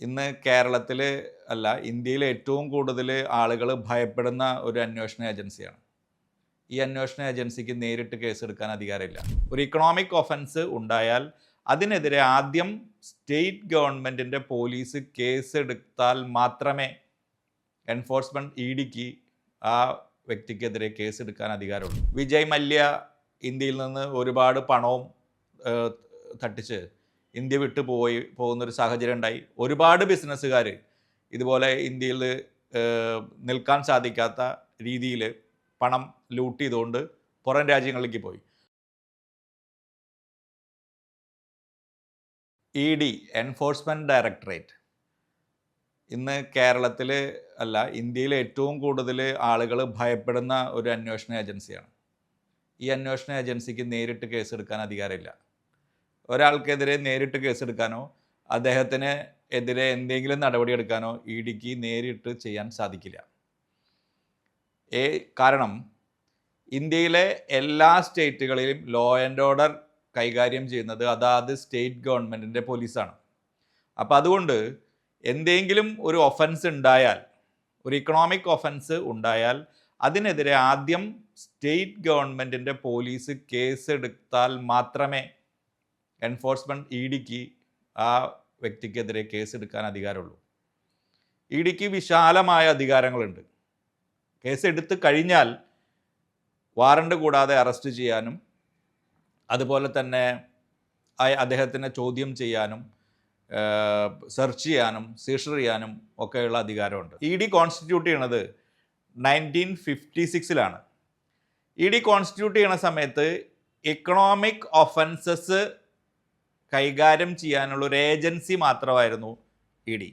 ഇന്ന് കേരളത്തിൽ അല്ല ഇന്ത്യയിൽ ഏറ്റവും കൂടുതൽ ആളുകൾ ഭയപ്പെടുന്ന ഒരു അന്വേഷണ ഏജൻസിയാണ്. ഈ അന്വേഷണ ഏജൻസിക്ക് നേരിട്ട് കേസെടുക്കാൻ അധികാരമില്ല. ഒരു ഇക്കണോമിക് ഒഫൻസ് ഉണ്ടായാൽ അതിനെതിരെ ആദ്യം സ്റ്റേറ്റ് ഗവൺമെന്റിന്റെ പോലീസ് കേസെടുത്താൽ മാത്രമേ എൻഫോഴ്സ്മെന്റ് ഇ ഡിക്ക് ആ വ്യക്തിക്കെതിരെ കേസെടുക്കാൻ അധികാരമുള്ളൂ. വിജയ് മല്യ ഇന്ത്യയിൽ നിന്ന് ഒരുപാട് പണവും തട്ടിച്ച് ഇന്ത്യ വിട്ടു പോയി പോകുന്നൊരു സാഹചര്യം ഉണ്ടായി. ഒരുപാട് ബിസിനസ്സുകാർ ഇതുപോലെ ഇന്ത്യയിൽ നിൽക്കാൻ സാധിക്കാത്ത രീതിയിൽ പണം ലൂട്ട് ചെയ്തുകൊണ്ട് പുറം രാജ്യങ്ങളിലേക്ക് പോയി. E D enforcement directorate. ഇന്ന് കേരളത്തിൽ അല്ല ഇന്ത്യയിൽ ഏറ്റവും കൂടുതൽ ആളുകൾ ഭയപ്പെടുന്ന ഒരു അന്വേഷണ ഏജൻസിയാണ്. ഈ അന്വേഷണ ഏജൻസിക്ക് നേരിട്ട് കേസെടുക്കാൻ അധികാരമില്ല. ഒരാൾക്കെതിരെ നേരിട്ട് കേസെടുക്കാനോ അദ്ദേഹത്തിന് എതിരെ എന്തെങ്കിലും നടപടിയെടുക്കാനോ ഇ ഡിക്ക് നേരിട്ട് ചെയ്യാൻ സാധിക്കില്ല. ഏ കാരണം ഇന്ത്യയിലെ എല്ലാ സ്റ്റേറ്റുകളിലും ലോ ആൻഡ് ഓർഡർ കൈകാര്യം ചെയ്യുന്നത് അതാത് സ്റ്റേറ്റ് ഗവൺമെന്റിന്റെ പോലീസാണ്. അപ്പോൾ അതുകൊണ്ട് എന്തെങ്കിലും ഒരു ഒഫൻസ് ഉണ്ടായാൽ ഒരു ഇക്കണോമിക് ഒഫൻസ് ഉണ്ടായാൽ അതിനെതിരെ ആദ്യം സ്റ്റേറ്റ് ഗവൺമെന്റിന്റെ പോലീസ് കേസെടുത്താൽ മാത്രമേ എൻഫോഴ്സ്മെന്റ് ഇ ഡിക്ക് ആ വ്യക്തിക്കെതിരെ കേസെടുക്കാൻ അധികാരമുള്ളൂ. ഇ ഡിക്ക് വിശാലമായ അധികാരങ്ങളുണ്ട്. കേസ് എടുത്തു കഴിഞ്ഞാൽ വാറണ്ട് കൂടാതെ അറസ്റ്റ് ചെയ്യാനും അതുപോലെ തന്നെ അദ്ദേഹത്തിനെ ചോദ്യം ചെയ്യാനും സെർച്ച് ചെയ്യാനും സീഷർ ചെയ്യാനും ഒക്കെയുള്ള അധികാരമുണ്ട്. ഇ ഡി കോൺസ്റ്റിറ്റ്യൂട്ട് ചെയ്യണത് നയന്റീൻ ഫിഫ്റ്റി സിക്സിലാണ്. ഇ ഡി കോൺസ്റ്റിറ്റ്യൂട്ട് ചെയ്യണ സമയത്ത് ഇക്കണോമിക് ഒഫൻസസ് കൈകാര്യം ചെയ്യാനുള്ള ഒരു ഏജൻസി മാത്രമായിരുന്നു ഇ ഡി.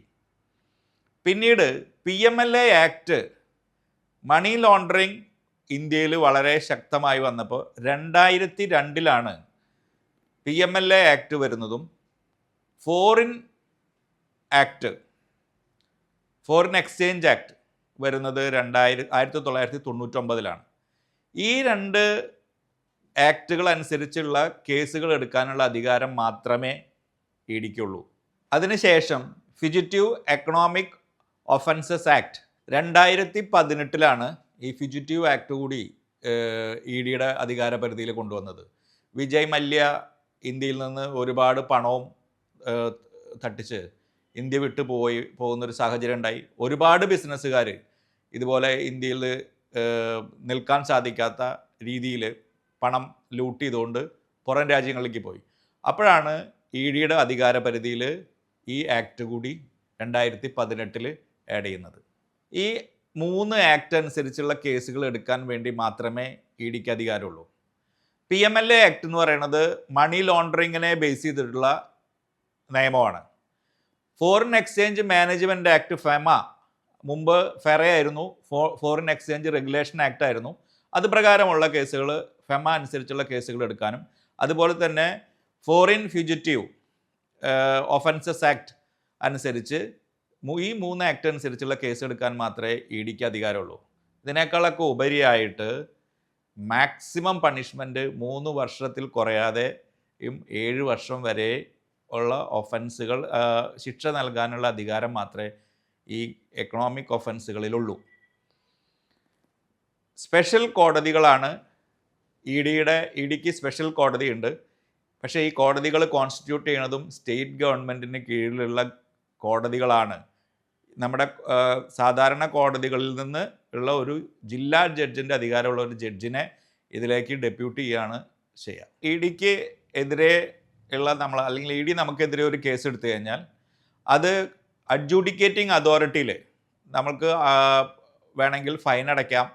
പിന്നീട് P M L A act money laundering ഇന്ത്യയിൽ വളരെ ശക്തമായി വന്നപ്പോൾ രണ്ടായിരത്തി രണ്ടിലാണ് P M L A act വരുന്നതും foreign act foreign exchange act വരുന്നത് രണ്ടായിരം ആയിരത്തി തൊള്ളായിരത്തി തൊണ്ണൂറ്റൊമ്പതിലാണ്. ഈ രണ്ട് ആക്ടുകൾ അനുസരിച്ചുള്ള കേസുകൾ എടുക്കാനുള്ള അധികാരം മാത്രമേ ഇ ഡിക്കുള്ളൂ അതിനുശേഷം ഫിജിറ്റീവ് എക്കണോമിക് ഒഫൻസസ് ആക്ട് രണ്ടായിരത്തി പതിനെട്ടിലാണ് ഈ ഫിജിറ്റീവ് ആക്ട് കൂടി ഇ ഡിയുടെ അധികാര പരിധിയിൽ കൊണ്ടുവന്നത്. വിജയ് മല്യ ഇന്ത്യയിൽ നിന്ന് ഒരുപാട് പണവും തട്ടിച്ച് ഇന്ത്യ വിട്ടു പോയി പോകുന്നൊരു സാഹചര്യം ഉണ്ടായി. ഒരുപാട് ബിസിനസ്സുകാർ ഇതുപോലെ ഇന്ത്യയിൽ നിൽക്കാൻ സാധിക്കാത്ത രീതിയിൽ പണം ലൂട്ട് ചെയ്തുകൊണ്ട് പുറം രാജ്യങ്ങളിലേക്ക് പോയി. അപ്പോഴാണ് ഇ ഡിയുടെ അധികാര പരിധിയിൽ ഈ ആക്ട് കൂടി രണ്ടായിരത്തി പതിനെട്ടിൽ ആഡ് ചെയ്യുന്നത്. ഈ മൂന്ന് ആക്ട് അനുസരിച്ചുള്ള കേസുകൾ എടുക്കാൻ വേണ്ടി മാത്രമേ ഇ ഡിക്ക് അധികാരമുള്ളൂ. P M L A act എന്ന് പറയുന്നത് മണി ലോണ്ടറിങ്ങിനെ ബേസ് ചെയ്തിട്ടുള്ള നിയമമാണ്. Foreign exchange management act FEMA മുമ്പ് ഫെറ ആയിരുന്നു. Fo- foreign exchange regulation act ആയിരുന്നു. അത് പ്രകാരമുള്ള കേസുകൾ ഫെമ അനുസരിച്ചുള്ള കേസുകൾ എടുക്കാനും. അതുപോലെ തന്നെ ഫോറിൻ ഫ്യൂജിറ്റീവ് ഒഫൻസസ് ആക്ട് അനുസരിച്ച് ഈ മൂന്ന് ആക്ട് അനുസരിച്ചുള്ള കേസ് എടുക്കാൻ മാത്രമേ ഇ ഡിക്ക് അധികാരമുള്ളൂ. ഇതിനേക്കാളൊക്കെ ഉപരിയായിട്ട് മാക്സിമം പണിഷ്മെന്റ് മൂന്ന് വർഷത്തിൽ കുറയാതെ ഏഴ് വർഷം വരെ ഉള്ള ഒഫൻസുകൾ ശിക്ഷ നൽകാനുള്ള അധികാരം മാത്രമേ ഈ എക്കണോമിക് ഒഫൻസുകളിലുള്ളൂ സ്പെഷ്യൽ കോടതികളാണ് ഇ ഡിയുടെ ഇ ഡിക്ക് സ്പെഷ്യൽ കോടതിയുണ്ട്. പക്ഷേ ഈ കോടതികൾ കോൺസ്റ്റിറ്റ്യൂട്ട് ചെയ്യുന്നതും സ്റ്റേറ്റ് ഗവൺമെന്റിന് കീഴിലുള്ള കോടതികളാണ്. നമ്മുടെ സാധാരണ കോടതികളിൽ നിന്ന് ഉള്ള ഒരു ജില്ലാ ജഡ്ജിന്റെ അധികാരമുള്ള ഒരു ജഡ്ജിനെ ഇതിലേക്ക് ഡെപ്യൂട്ട് ചെയ്യാണ് ചെയ്യുക ഇ ഡിക്ക് എതിരെ ഉള്ള നമ്മൾ അല്ലെങ്കിൽ ഇ ഡി നമുക്കെതിരെ ഒരു കേസ് എടുത്തു കഴിഞ്ഞാൽ അത് അഡ്ജുഡിക്കേറ്റിംഗ് അതോറിറ്റിയിൽ നമുക്ക് വേണമെങ്കിൽ ഫൈൻ അടയ്ക്കാം.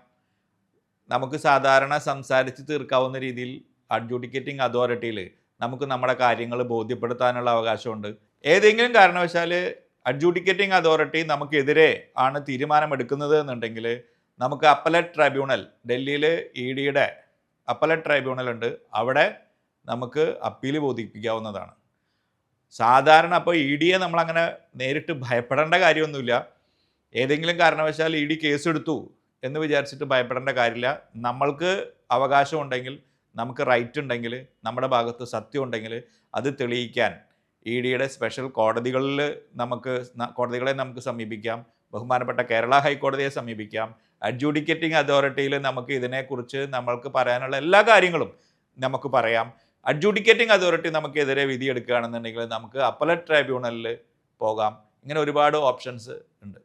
നമുക്ക് സാധാരണ സംസാരിച്ച് തീർക്കാവുന്ന രീതിയിൽ അഡ്ജൂഡിക്കേറ്റിംഗ് അതോറിറ്റിയിൽ നമുക്ക് നമ്മുടെ കാര്യങ്ങൾ ബോധ്യപ്പെടുത്താനുള്ള അവകാശമുണ്ട്. ഏതെങ്കിലും കാരണവശാൽ അഡ്ജൂഡിക്കേറ്റിംഗ് അതോറിറ്റി നമുക്കെതിരെ ആണ് തീരുമാനമെടുക്കുന്നത് എന്നുണ്ടെങ്കിൽ നമുക്ക് അപ്പലറ്റ് ട്രൈബ്യൂണൽ ഡൽഹിയിൽ ഇ ഡിയുടെ അപ്പലറ്റ് ട്രൈബ്യൂണൽ ഉണ്ട്. അവിടെ നമുക്ക് അപ്പീൽ ബോധിപ്പിക്കാവുന്നതാണ്. സാധാരണ അപ്പോൾ ഇ ഡിയെ നമ്മളങ്ങനെ നേരിട്ട് ഭയപ്പെടേണ്ട കാര്യമൊന്നുമില്ല. ഏതെങ്കിലും കാരണവശാൽ ഇ ഡി കേസെടുത്തു എന്ന് വിചാരിച്ചിട്ട് ഭയപ്പെടേണ്ട കാര്യമില്ല. നമ്മൾക്ക് അവകാശമുണ്ടെങ്കിൽ നമുക്ക് റൈറ്റ് ഉണ്ടെങ്കിൽ നമ്മുടെ ഭാഗത്ത് സത്യം ഉണ്ടെങ്കിൽ അത് തെളിയിക്കാൻ ഇ ഡിയുടെ സ്പെഷ്യൽ കോടതികളിൽ നമുക്ക് കോടതികളെ നമുക്ക് സമീപിക്കാം. ബഹുമാനപ്പെട്ട കേരള ഹൈക്കോടതിയെ സമീപിക്കാം. അഡ്ജൂഡിക്കേറ്റിംഗ് അതോറിറ്റിയിൽ നമുക്ക് ഇതിനെക്കുറിച്ച് നമ്മൾക്ക് പറയാനുള്ള എല്ലാ കാര്യങ്ങളും നമുക്ക് പറയാം. അഡ്ജൂഡിക്കേറ്റിംഗ് അതോറിറ്റി നമുക്കെതിരെ വിധി എടുക്കുകയാണെന്നുണ്ടെങ്കിൽ നമുക്ക് അപ്പലറ്റ് ട്രൈബ്യൂണലിൽ പോകാം. ഇങ്ങനെ ഒരുപാട് ഓപ്ഷൻസ് ഉണ്ട്.